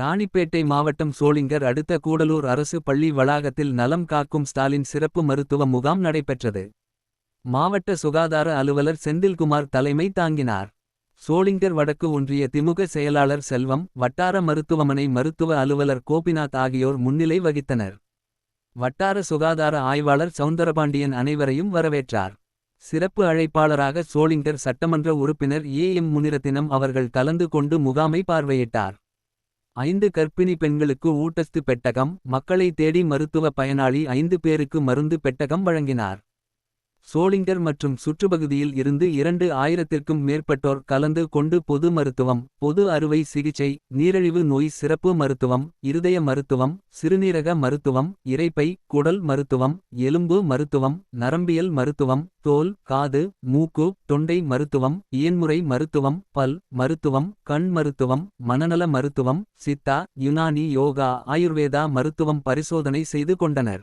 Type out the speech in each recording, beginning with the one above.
ராணிப்பேட்டை மாவட்டம் சோளிங்கர் அடுத்த கூடலூர் அரசு பள்ளி வளாகத்தில் நலம் காக்கும் ஸ்டாலின் சிறப்பு மருத்துவ முகாம் நடைபெற்றது. மாவட்ட சுகாதார அலுவலர் செந்தில்குமார் தலைமை தாங்கினார். சோளிங்கர் வடக்கு ஒன்றிய திமுக செயலாளர் செல்வம் வட்டார மருத்துவமனை மருத்துவ அலுவலர் கோபிநாத் ஆகியோர் முன்னிலை வகித்தனர். வட்டார சுகாதார ஆய்வாளர் சவுந்தரபாண்டியன் அனைவரையும் வரவேற்றார். சிறப்பு அழைப்பாளராக சோளிங்கர் சட்டமன்ற உறுப்பினர் ஏ எம் முனிரத்தினம் அவர்கள் கலந்து கொண்டு முகாமை பார்வையிட்டார். ஐந்து கர்ப்பிணி பெண்களுக்கு ஊட்டஸ்து பெட்டகம் மக்களை தேடி மருத்துவ பயனாளி ஐந்து பேருக்கு மருந்து பெட்டகம் வழங்கினார். சோளிங்கர் மற்றும் சுற்றுப்பகுதியில் இருந்து இரண்டு ஆயிரத்திற்கும் மேற்பட்டோர் கலந்து கொண்டு பொது மருத்துவம் பொது அறுவை சிகிச்சை நீரிழிவு நோய் சிறப்பு மருத்துவம் இருதய மருத்துவம் சிறுநீரக மருத்துவம் இறைப்பை குடல் மருத்துவம் எலும்பு மருத்துவம் நரம்பியல் மருத்துவம் தோல் காது மூக்கு தொண்டை மருத்துவம் இயன்முறை மருத்துவம் பல் மருத்துவம் கண் மருத்துவம் மனநல மருத்துவம் சித்தா யுனானி யோகா ஆயுர்வேதா மருத்துவம் பரிசோதனை செய்து கொண்டனர்.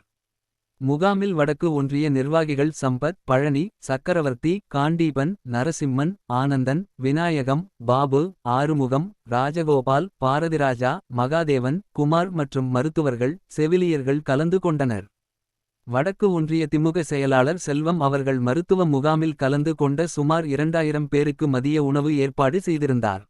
முகாமில் வடக்கு ஒன்றிய நிர்வாகிகள் சம்பத் பழனி சக்கரவர்த்தி காண்டீபன் நரசிம்மன் ஆனந்தன் விநாயகம் பாபு ஆறுமுகம் ராஜகோபால் பாரதிராஜா மகாதேவன் குமார் மற்றும் மருத்துவர்கள் செவிலியர்கள் கலந்து கொண்டனர். வடக்கு ஒன்றிய திமுக செயலாளர் செல்வம் அவர்கள் மருத்துவ முகாமில் கலந்து கொண்ட சுமார் இரண்டாயிரம் பேருக்கு மதிய உணவு ஏற்பாடு செய்திருந்தார்.